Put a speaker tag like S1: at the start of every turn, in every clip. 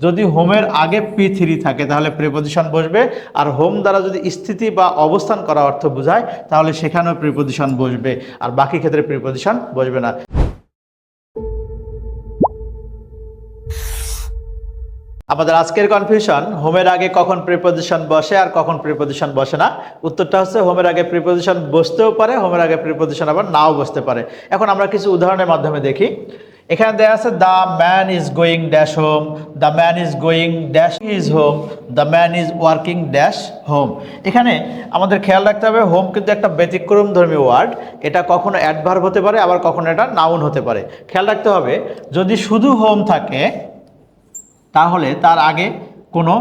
S1: যদি হোমের আগে পি থ্রি থাকে, তাহলে প্রিপোজিশন বসবে। আর হোম দ্বারা যদি স্থিতি বা অবস্থান করা অর্থ বোঝায়, তাহলে সেখানেও প্রিপোজিশন বসবে। আর বাকি ক্ষেত্রে প্রিপোজিশন বসবে না। আমাদের আজকের কনফিউশন হোমের আগে কখন প্রিপোজিশন বসে আর কখন প্রিপোজিশন বসে না? উত্তরটা হচ্ছে হোমের আগে প্রিপোজিশন বসতেও পারে, হোমের আগে প্রিপোজিশন আবার নাও বসতে পারে। এখন আমরা কিছু উদাহরণের মাধ্যমে দেখি। এখানে দেওয়া আছে the man is going dash home the man is going dash is home the man is working dash home এখানে আমাদের খেয়াল রাখতে হবে হোম কিন্তু একটা ব্যতিক্রম ধর্মী ওয়ার্ড এটা কখনো অ্যাডভার্ব হতে পারে, আবার কখনো এটা নাউন হতে পারে। খেয়াল রাখতে হবে, যদি শুধু হোম থাকে, তাহলে তার আগে কোনো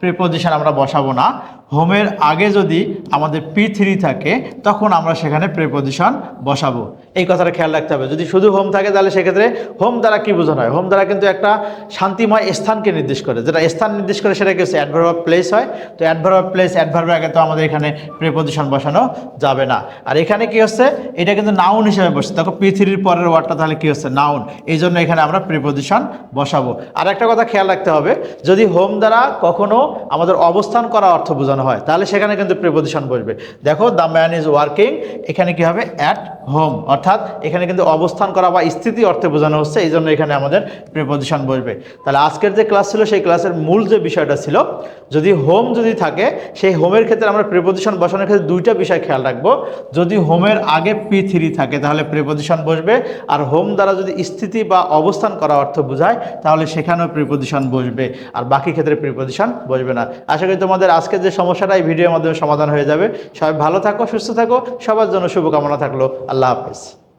S1: প্রিপোজিশন আমরা বসাবো না। হোমের আগে যদি আমাদের পি থ্রি থাকে, তখন আমরা সেখানে প্রিপোজিশন বসাবো। এই কথাটা খেয়াল রাখতে হবে। যদি শুধু হোম থাকে, তাহলে সেক্ষেত্রে হোম দ্বারা কি বোঝানো হয়? হোম দ্বারা কিন্তু একটা শান্তিময় স্থানকে নির্দেশ করে। যেটা স্থান নির্দেশ করে সেটা হচ্ছে অ্যাডভার্ব প্লেস হয়। তো অ্যাডভার্ব প্লেস অ্যাডভার্বের আগে তো আমাদের এখানে প্রিপোজিশন বসানো যাবে না। আর এখানে কি হচ্ছে? এটা কিন্তু নাউন হিসেবে বসছে। দেখো পি থ্রির পরের ওয়ার্ডটা তাহলে কি হচ্ছে? নাউন এই জন্য এখানে আমরা প্রিপোজিশন বসাবো। আর একটা কথা খেয়াল রাখতে হবে। যদি হোম দ্বারা কখনো আমাদের অবস্থান করা অর্থ বোঝানো হয়। তাহলে সেখানে কিন্তু প্রিপোজিশন বসবে। দেখো দ্য ম্যান ইজ ওয়ার্কিং এখানে কি হবে? অ্যাট হোম অর্থাৎ এখানে কিন্তু অবস্থান করা বা স্থিতি অর্থে বোঝানো হচ্ছে, এই জন্য এখানে আমাদের প্রিপোজিশন বসবে। তাহলে আজকের যে ক্লাস ছিল, সেই ক্লাসের মূল যে বিষয়টা ছিল, যদি হোম যদি থাকে, সেই হোমের ক্ষেত্রে আমরা প্রিপোজিশন বসানোর ক্ষেত্রে দুইটা বিষয় খেয়াল রাখব। যদি হোমের আগে পি থ্রি থাকে, তাহলে প্রিপোজিশন বসবে। আর হোম দ্বারা যদি স্থিতি বা অবস্থান করা অর্থ বোঝায়, তাহলে সেখানেও প্রিপোজিশন বসবে। আর বাকি ক্ষেত্রে প্রিপোজিশন বসবে না। আশা করি তোমাদের আজকের যে সমস্যাটা এই ভিডিওর মাধ্যমে সমাধান হয়ে যাবে। সবাই ভালো থাকো, সুস্থ থাকো, সবার জন্য শুভকামনা থাকল। আল্লাহ হাফেজ।